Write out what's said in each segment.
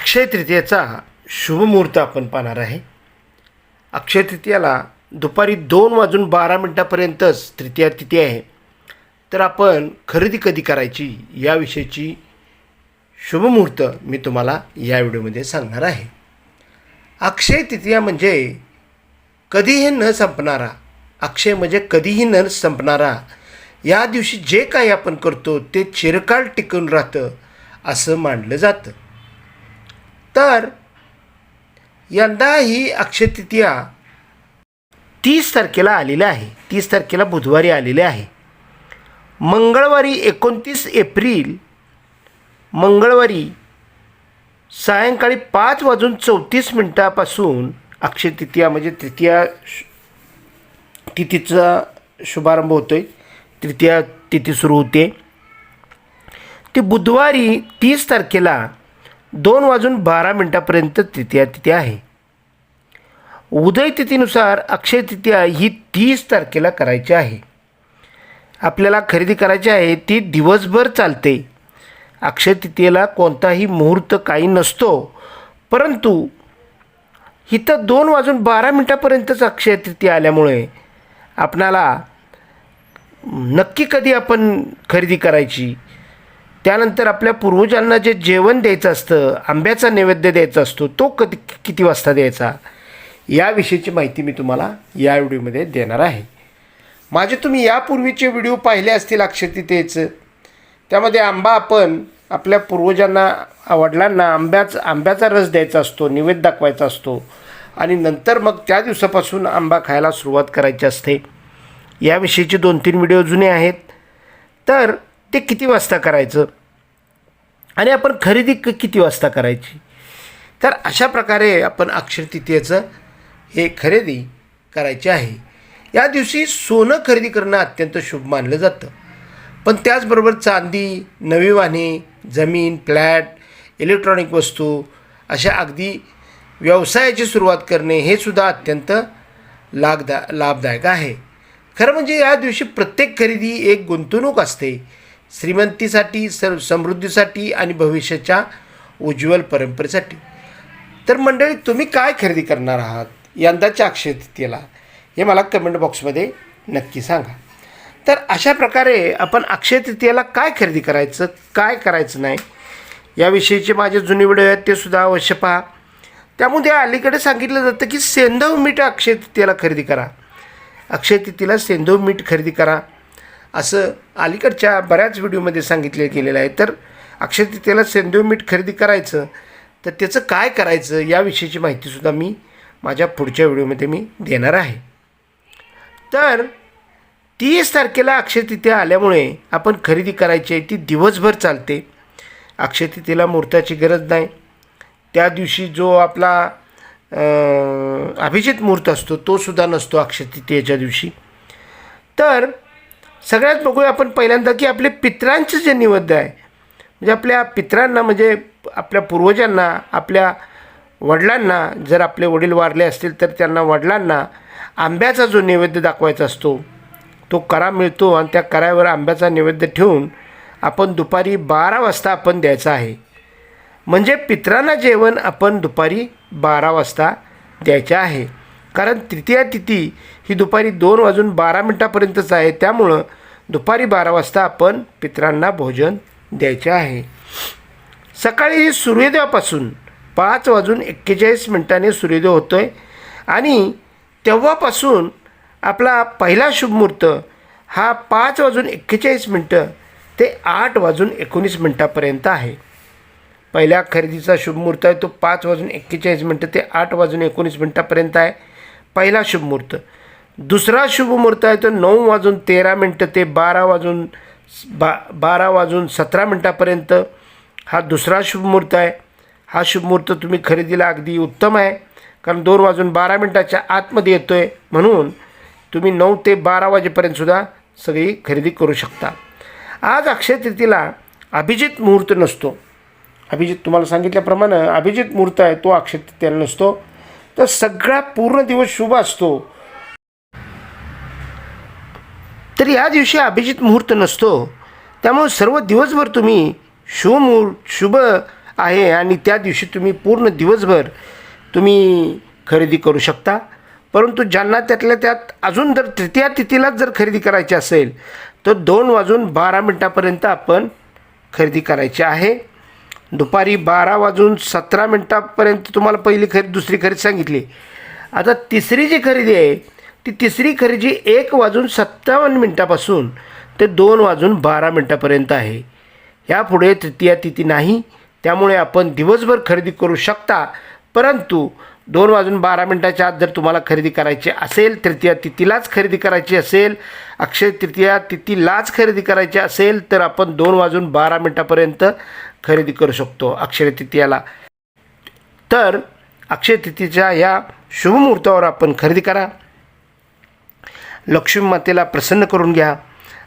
अक्षय तृतीयेचा शुभमुहूर्त आपण पाहणार आहे. अक्षय तृतीयाला दुपारी दोन वाजून बारा मिनटापर्यंतच तृतीया तिथी आहे. तर आपण खरेदी कधी करायची याविषयीची शुभमुहूर्त मी तुम्हाला या व्हिडिओमध्ये सांगणार आहे. अक्षय तृतीया म्हणजे कधीही न संपणारा अक्षय म्हणजे कधीही न संपणारा या दिवशी जे काही आपण करतो ते चिरकाळ टिकून राहतं असं मानलं जातं. तर यंदा ही अक्षय तृतीया तीस तारखेला आलेली आहे. तीस तारखेला बुधवारी आलेली आहे. मंगळवारी एकोणतीस एप्रिल मंगळवारी सायंकाळी पाच वाजून चौतीस मिनटापासून अक्षय तृतीया म्हणजे तृतीया तिथीचा शुभारंभ होतो आहे तृतीया तिथी सुरू होते. ती बुधवारी तीस तारखेला दोन वाजून बारा मिनटापर्यंत तृतीया तिथी आहे. उदय तिथीनुसार अक्षय तृतीया ही तीस तारखेला करायची आहे. आपल्याला खरेदी करायची आहे ती दिवसभर चालते. अक्षय तृतीयेला कोणताही मुहूर्त काही नसतो. परंतु इथं दोन वाजून बारा मिनटापर्यंतच अक्षय तृतीया आल्यामुळे आपणाला नक्की कधी आपण खरेदी करायची? त्यानंतर आपल्या पूर्वजांना जे जेवण द्यायचं असतं आंब्याचा नैवेद्य द्यायचा असतो तो कधी किती वाजता द्यायचा? याविषयीची माहिती मी तुम्हाला या व्हिडिओमध्ये देणार आहे. माझे तुम्ही यापूर्वीचे व्हिडिओ पाहिले असतील अक्षतितेचं त्यामध्ये आंबा आपण आपल्या पूर्वजांना वडिलांना आंब्याच आंब्याचा रस द्यायचा असतो निवेद दाखवायचा असतो. आणि नंतर मग त्या दिवसापासून आंबा खायला सुरुवात करायची असते. याविषयीचे दोन तीन व्हिडिओ जुने आहेत. तर ते किती वाजता करायचं? आणि आपण खरेदी क किती वाजता करायची? तर अशा प्रकारे आपण अक्षर तृतीयेचं हे खरेदी करायची आहे. या दिवशी सोनं खरेदी करणं अत्यंत शुभ मानलं जातं. पण त्याचबरोबर चांदी नवी वाहने जमीन फ्लॅट इलेक्ट्रॉनिक वस्तू अशा अगदी व्यवसायाची सुरुवात करणे हे सुद्धा अत्यंत लाभदा लाभदायक आहे. खरं म्हणजे या दिवशी प्रत्येक खरेदी एक गुंतवणूक असते. श्रीमंतीसाठी सर समृद्धीसाठी आणि भविष्याच्या उज्ज्वल परंपरेसाठी. तर मंडळी तुम्ही काय खरेदी करणार आहात? यंदाच्या अक्षय तृतीयेला. हे मला कमेंट बॉक्समध्ये नक्की सांगा. तर अशा प्रकारे आपण अक्षय तृतीयेला काय खरेदी करायचं काय करायचं नाही याविषयीचे माझे जुने व्हिडिओ आहेत ते सुद्धा अवश्य पहा. त्यामध्ये अलीकडे सांगितलं जातं की सेंधव मीठ अक्षय तृतीयेला खरेदी करा. अक्षय तृतीयेला सेंधव मीठ खरेदी करा. असं अलीकडच्या बऱ्याच व्हिडिओमध्ये सांगितले गेलेलं आहे. तर अक्षय तृतीयेला सेंद्रिय मीठ खरेदी करायचं तर त्याचं काय करायचं याविषयीची माहितीसुद्धा मी माझ्या पुढच्या व्हिडिओमध्ये मी देणार आहे. तर तीस तारखेला अक्षय तृतीया आल्यामुळे आपण खरेदी करायची आहे ती दिवसभर चालते. अक्षय तृतीयेला मुहूर्ताची गरज नाही. त्या दिवशी जो आपला अभिजित मुहूर्त असतो तो सुद्धा नसतो अक्षय तृतीयेच्या दिवशी. तर सगळ्यात बघूया आपण पहिल्यांदा की आपले पित्रांचे जे निवेद्य आहे म्हणजे आपल्या पित्रांना म्हणजे आपल्या पूर्वजांना आपल्या वडिलांना जर आपले वडील वारले असतील तर त्यांना वडिलांना आंब्याचा जो नैवेद्य दाखवायचा असतो तो करा मिळतो आणि त्या करावर आंब्याचा नैवेद्य ठेवून आपण दुपारी बारा वाजता आपण द्यायचा आहे. म्हणजे पित्रांना जेवण आपण दुपारी बारा वाजता द्यायचे आहे. कारण तृतीया तिथी ही दुपारी दोन वाजून बारा मिनटापर्यंतच आहे. त्यामुळं दुपारी बारा वाजता आपण पित्रांना भोजन द्यायचे आहे. सकाळी सूर्योदयापासून पाच वाजून एक्केचाळीस मिनटाने सूर्योदय होतो आहे आणि तेव्हापासून आपला पहिला शुभमुहूर्त हा पाच वाजून एक्केचाळीस मिनटं ते आठ वाजून एकोणीस मिनटापर्यंत आहे. पहिल्या खरेदीचा शुभमुहूर्त आहे तो पाच वाजून एक्केचाळीस मिनटं ते आठ वाजून एकोणीस मिनटापर्यंत आहे. पहिला शुभमुहूर्त दुसरा शुभमुहूर्त आहे तो नऊ वाजून तेरा मिनटं ते बारा वाजून बा बारा वाजून सतरा मिनटापर्यंत. हा दुसरा शुभमुहूर्त आहे. हा शुभमुहूर्त तुम्ही खरेदीला अगदी उत्तम आहे. कारण दोन वाजून बारा मिनटाच्या आतमध्ये येतो आहे म्हणून तुम्ही नऊ ते बारा वाजेपर्यंतसुद्धा सगळी खरेदी करू शकता. आज अक्षय तृतीला अभिजित मुहूर्त नसतो. अभिजित तुम्हाला सांगितल्याप्रमाणे अभिजित मुहूर्त आहे तो अक्षय तृतीयाला नसतो. तर सगळा पूर्ण दिवस शुभ असतो. तर या दिवशी अभिजित मुहूर्त नसतो. त्यामुळे सर्व दिवसभर तुम्ही शुभ मुहूर्त शुभ आहे आणि त्या दिवशी तुम्ही पूर्ण दिवसभर तुम्ही खरेदी करू शकता. परंतु ज्यांना त्यातल्या त्यात अजून जर तृतीया तिथीलाच जर खरेदी करायची असेल तर दोन वाजून बारा मिनटापर्यंत आपण खरेदी करायची आहे. दुपारी बारा वाजून सतरा मिनटापर्यंत तुम्हाला पहिली खरेदी दुसरी खरेदी सांगितली. आता तिसरी जी खरेदी आहे ती तिसरी खरेदी एक वाजून सत्तावन्न मिनटापासून ते दोन वाजून बारा मिनटापर्यंत आहे. यापुढे तृतीया तिथी नाही त्यामुळे आपण दिवसभर खरेदी करू शकता परंतु दोन वाजून बारा मिनटाच्या आत जर तुम्हाला खरेदी करायची असेल तृतीया तिथीलाच खरेदी करायची असेल अक्षय तृतीया तिथीलाच खरेदी करायची असेल तर आपण दोन वाजून बारा मिनटापर्यंत खरेदी करू शकतो अक्षय तृतीयाला. तर अक्षय तृतीच्या या शुभमुहूर्तावर आपण खरेदी करा. लक्ष्मी मातेला प्रसन्न करून घ्या.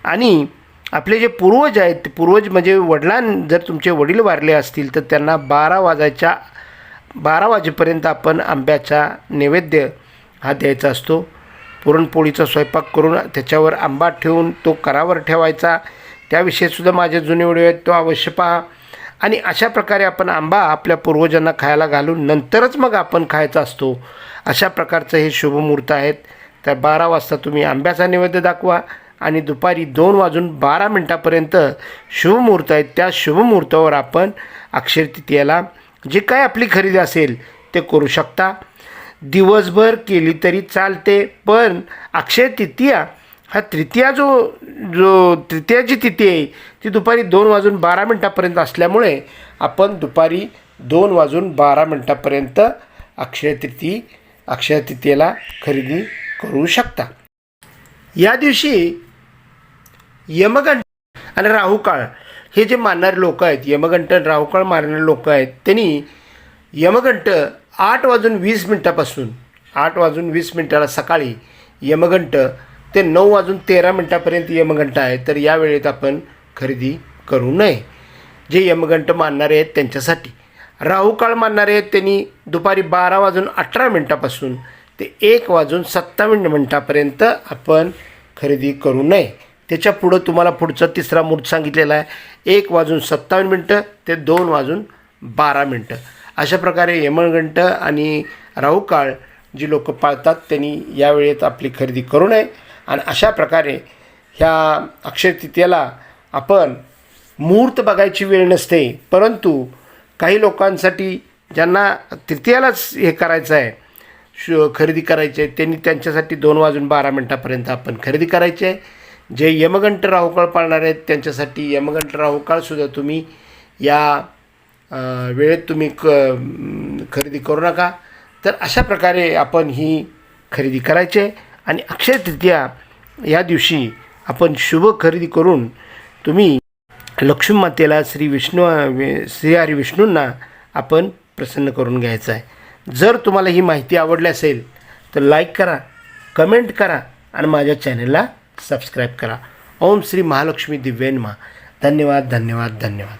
आणि आपले जे पूर्वज आहेत ते पूर्वज म्हणजे वडिलां जर तुमचे वडील वारले असतील तर त्यांना बारा वाजायच्या बारा वाजेपर्यंत आपण आंब्याचा नैवेद्य हा द्यायचा असतो. पुरणपोळीचा स्वयंपाक करून त्याच्यावर आंबा ठेवून तो करावर ठेवायचा. त्याविषयीसुद्धा माझे जुने व्हिडिओ आहेत तो अवश्य पहा. आणि अशा प्रकारे आपण आंबा आपल्या पूर्वजांना खायला घालून नंतरच मग आपण खायचा असतो. अशा प्रकारचं हे शुभमुहूर्त आहेत. तर बारा वाजता तुम्ही आंब्याचा नैवेद्य दाखवा आणि दुपारी दोन वाजून बारा मिनटापर्यंत शुभमुहूर्त आहेत. त्या शुभमुहूर्तावर आपण अक्षय तृतीयाला जे काय आपली खरेदी असेल ते करू शकता. दिवसभर केली तरी चालते पण अक्षय तृतीया हा तृतीया जो जो तृतीयाची तिथी आहे ती दुपारी दोन वाजून बारा मिनटापर्यंत असल्यामुळे आपण दुपारी दोन वाजून बारा मिनटापर्यंत अक्षय तृती अक्षय तृतीयेला खरेदी करू शकता. या दिवशी यमगंठ आणि राहुकाळ हे जे मानणारे लोक आहेत यमघंट आणि मारणारे लोक आहेत त्यांनी यमघंट आठ वाजून वीस मिनटापासून आठ वाजून वीस मिनटाला सकाळी यमघंट ते नऊ वाजून तेरा मिनटापर्यंत यमघंट आहे तर या वेळेत आपण खरेदी करू नये. जे यमघंट मानणारे आहेत त्यांच्यासाठी. राहुकाळ मानणारे आहेत त्यांनी दुपारी बारा वाजून अठरा मिनटापासून ते एक वाजून सत्तावन्न मिनटापर्यंत आपण खरेदी करू नये. त्याच्या पुढं तुम्हाला पुढचा तिसरा मूर्त सांगितलेला आहे. एक वाजून सत्तावन्न मिनटं ते दोन वाजून बारा मिनटं. अशा प्रकारे यमनगंट आणि राहुकाळ जी लोक पाळतात त्यांनी यावेळेत आपली खरेदी करू नये. आणि अशा प्रकारे ह्या अक्षय तृतीयाला आपण मुहूर्त बघायची वेळ नसते परंतु काही लोकांसाठी ज्यांना तृतीयालाच हे करायचं आहे शु खरेदी करायची आहे त्यांनी त्यांच्यासाठी दोन वाजून बारा मिनटापर्यंत आपण खरेदी करायची आहे. जे यमगंठ राहुकाळ पाळणार आहेत त्यांच्यासाठी यमगंठ राहुकाळसुद्धा तुम्ही या वेळेत तुम्ही क खरेदी करू नका. तर अशा प्रकारे आपण ही खरेदी करायची आहे. आणि अक्षय तृतीया या दिवशी आपण शुभ खरेदी करून तुम्ही लक्ष्मी मातेला श्री विष्णू श्री हरी विष्णूंना आपण प्रसन्न करून घ्यायचं आहे. जर तुम्हाला ही माहिती आवडली असेल तर लाईक करा कमेंट करा आणि माझ्या चॅनलला सबस्क्राईब करा. ओम श्री महालक्ष्मी दिव्यन्मा धन्यवाद धन्यवाद धन्यवाद.